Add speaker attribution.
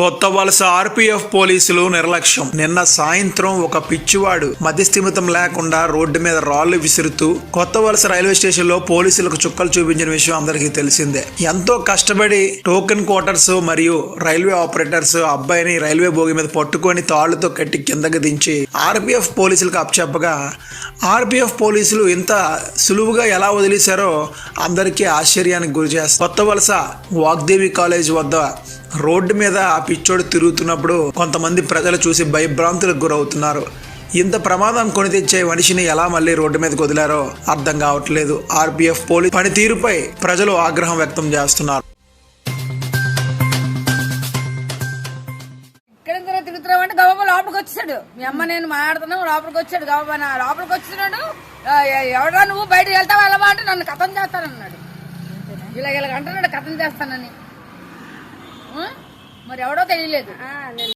Speaker 1: కొత్త వలస ఆర్పీఎఫ్ పోలీసులు నిర్లక్ష్యం. నిన్న సాయంత్రం ఒక పిచ్చివాడు మధ్యస్థిమితం లేకుండా రోడ్డు మీద రాళ్ళు విసురుతూ కొత్త వలస రైల్వే స్టేషన్లో పోలీసులకు చుక్కలు చూపించిన విషయం అందరికీ తెలిసిందే. ఎంతో కష్టపడి టోకెన్ క్వార్టర్స్ మరియు రైల్వే ఆపరేటర్స్ అబ్బాయిని రైల్వే భోగి మీద పట్టుకొని తాళ్ళతో కట్టి కిందకి దించి ఆర్పీఎఫ్ పోలీసులకు అప్పచెప్పగా ఆర్పీఎఫ్ పోలీసులు ఇంత సులువుగా ఎలా వదిలేశారో అందరికీ ఆశ్చర్యానికి గురి చేస్తారు కొత్త వలస వాగ్దేవి కాలేజ్ వద్ద రోడ్డు మీద ఆ పిచ్చోడు తిరుగుతున్నప్పుడు కొంతమంది ప్రజలు చూసి భయభ్రాంతులకు గురవుతున్నారు. ఇంత ప్రమాదం కొని తెచ్చే మనిషిని ఎలా మళ్ళీ రోడ్డు మీదకి వదిలారో అర్థం కావట్లేదు. ఆర్పీఎఫ్ పోలీస్ పనితీరుపై ప్రజలు ఆగ్రహం వ్యక్తం చేస్తున్నారు.
Speaker 2: ఇక్కడ అంటే గబాబా లోపలికి వచ్చాడు మీ అమ్మ నేను మాట్లాడుతున్నాం లోపలికి వచ్చాడు. గబాబా నా లోపలికి వచ్చినాడు ఎవడా నువ్వు బయటకు వెళ్తావా వెళ్ళవా అంటే నన్ను కథం చేస్తానన్నాడు. ఇలా ఇలాగ అంటున్నాడు కథం చేస్తానని. మరి ఎవడో తెలియలేదు.